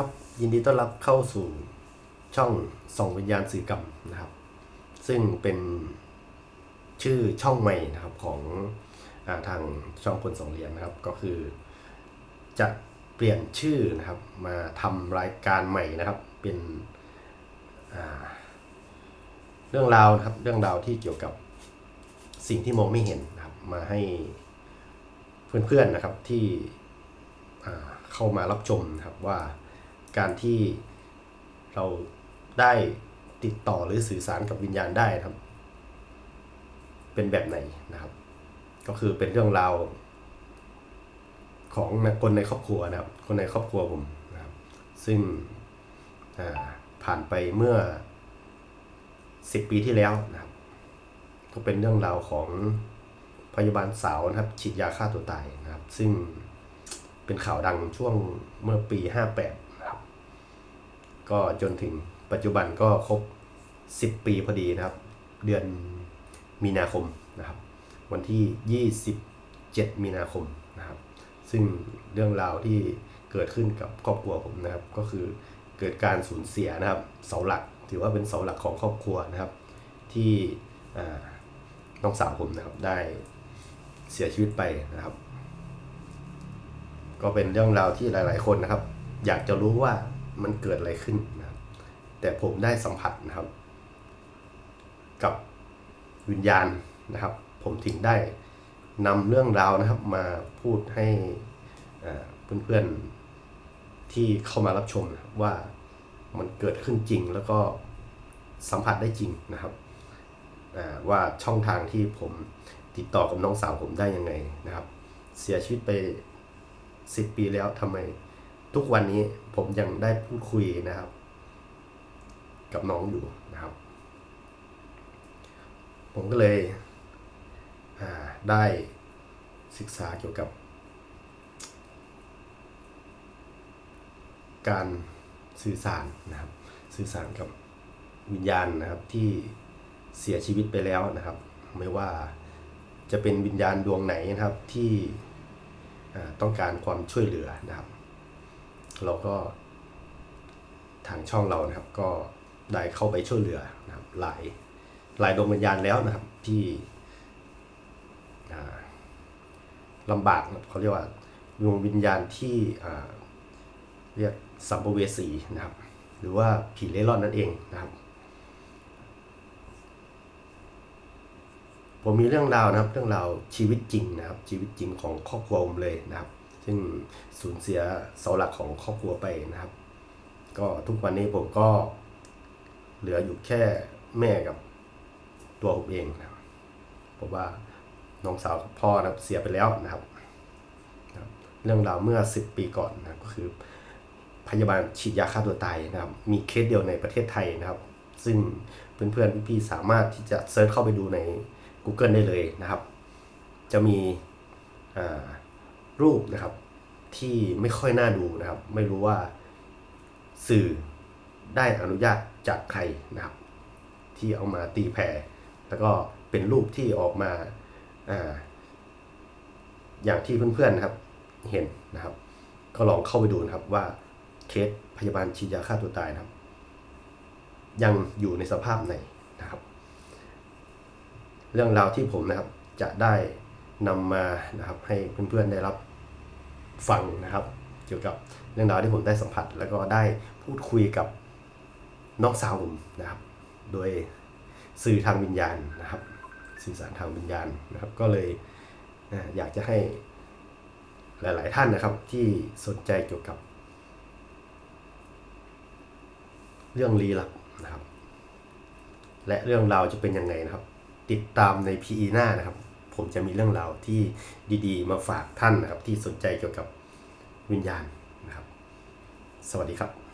ครับยินดีต้อนรับเข้าสู่ช่องส่องวิญญาณสื่อกรรมนะครับ ซึ่งเป็นชื่อช่องใหม่นะครับของอาทางช่องคนสองเรียญนะครับ ก็คือ จะเปลี่ยนชื่อนะครับ มาทำรายการใหม่นะครับ เป็นเรื่องราวนะครับ เรื่องราวที่เกี่ยวกับสิ่งที่มองไม่เห็นนะครับ มาให้เพื่อนๆนะครับที่เข้ามารับชมนะครับว่า การที่เราได้ติดต่อหรือสื่อสารกับวิญญาณได้นะครับ เป็นแบบไหนนะครับ ก็คือเป็นเรื่องราวของคนในครอบครัวนะครับ คนในครอบครัวผมนะครับ ซึ่งผ่านไปเมื่อสิบปีที่แล้วนะครับ ก็เป็นเรื่องราวของพยาบาลสาวนะครับ ฉีดยาฆ่าตัวตายนะครับ ซึ่งเป็นข่าวดังช่วงเมื่อปี58นะครับ ก็จนถึงปัจจุบันก็ครบ 10 ปีพอดีนะครับ เดือนมีนาคมนะครับ วันที่ 27 มีนาคมนะครับ ซึ่งเรื่องราวที่เกิดขึ้นกับครอบครัวผมนะครับ ก็คือเกิดการสูญเสียนะครับ เสาหลักถือว่าเป็นเสาหลักของครอบครัวนะครับ ที่น้องสาวผมนะครับได้เสียชีวิตไปนะครับ ก็เป็นเรื่องราวที่หลาย ๆ คนนะครับ อยากจะรู้ว่า มันเกิดอะไรขึ้นนะครับแต่ผมได้สัมผัสนะครับ กับวิญญาณนะครับ ผมถึงได้นำเรื่องราวนะครับมาพูดให้เพื่อนๆที่เข้ามารับชมว่ามันเกิดขึ้นจริงแล้วก็สัมผัสได้จริงนะครับว่าช่องทางที่ผมติดต่อกับน้องสาวผมได้ยังไงนะครับ เสียชีวิตไปสิบปีแล้วทำไม ทุกวันนี้ผมยังได้พูดคุยนะครับ กับน้องอยู่นะครับ ผมก็เลยได้ศึกษาเกี่ยวกับ การสื่อสารนะครับ สื่อสารกับวิญญาณนะครับที่เสียชีวิตไปแล้วนะครับ ไม่ว่าจะเป็นวิญญาณดวงไหนนะครับที่ต้องการความช่วยเหลือนะครับ เราก็ทางช่องเรานะครับก็ได้เข้าไปช่วยเหลือนะครับหลายหลายดวงวิญญาณแล้วนะครับที่ลำบากเขาเรียกว่าดวงวิญญาณที่เรียกสัมภเวสีนะครับ หรือว่าผีเล่ร่อนนั่นเองนะครับ ผมมีเรื่องราวนะครับ เรื่องราวชีวิตจริงนะครับ ชีวิตจริงของครอบครัวผมเลยนะครับ ซึ่งสูญเสียเสาหลักของครอบครัวไปนะครับ ก็ทุกวันนี้ผมก็เหลืออยู่แค่แม่กับตัวผมเองนะครับเพราะว่าน้องสาวกับพ่อนะเสียไปแล้วนะครับ เรื่องราวเมื่อ 10 ปีก่อนนะก็คือพยาบาลฉีดยาฆ่าตัวตายนะครับ มีเคสเดียวในประเทศไทยนะครับ ซึ่งเพื่อนๆพี่ๆสามารถที่จะเซิร์ชเข้าไปดูใน Google ได้เลยนะครับ จะมีอ่า รูปนะครับ ที่ไม่ค่อยน่าดูนะครับ ไม่รู้ว่าสื่อได้อนุญาตจากใครนะครับ ที่เอามาตีแผ่แล้วก็เป็นรูปที่ออกมาอ่าอย่างที่เพื่อนๆนะครับ เห็นนะครับ ก็ลองเข้าไปดูนะครับว่าเคสพยาบาลฉีดยาฆ่าตัวตายนะครับ ยังอยู่ในสภาพไหนนะครับ เรื่องราวที่ผมนะครับจะได้ นำมานะครับให้เพื่อนๆได้รับฟังนะครับ เกี่ยวกับเรื่องราวที่ผมได้สัมผัส แล้วก็ได้พูดคุยกับน้องสาวผมนะครับ โดยสื่อทางวิญญาณนะครับ สื่อสารทางวิญญาณนะครับ ก็เลยอยากจะให้หลาย ๆ ท่านนะครับที่สนใจเกี่ยวกับ เรื่องลี้ลับนะครับ และเรื่องราวจะเป็นยังไงนะครับ ติดตามใน PE หน้านะครับ ผมจะมีเรื่องราวที่ดีๆ มาฝากท่านนะครับที่สนใจเกี่ยวกับวิญญาณนะครับ สวัสดีครับ